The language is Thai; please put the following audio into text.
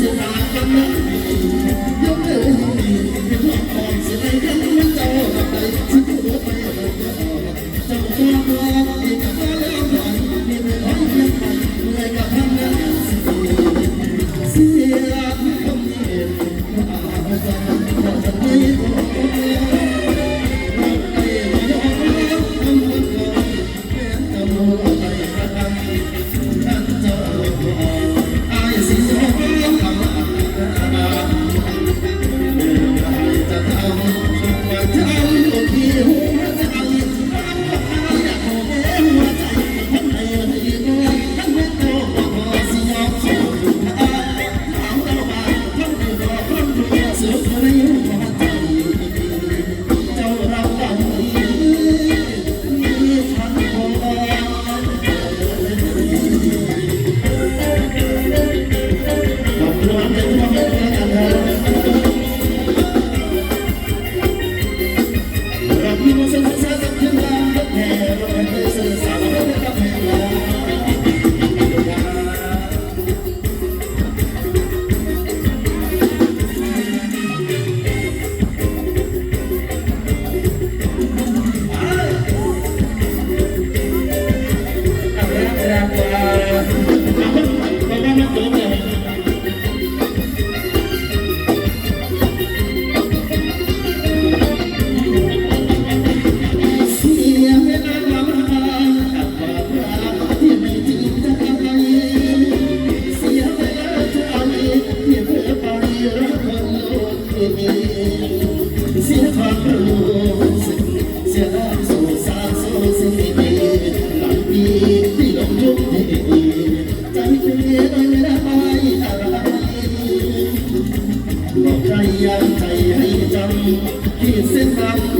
สุดาคนนั้น เสียความรู้สึกเสียสู่สารสู่สิ่ดลังนี้ที่หลงจุณเด้อะไรหลอยใจให้จที่เส้นทาง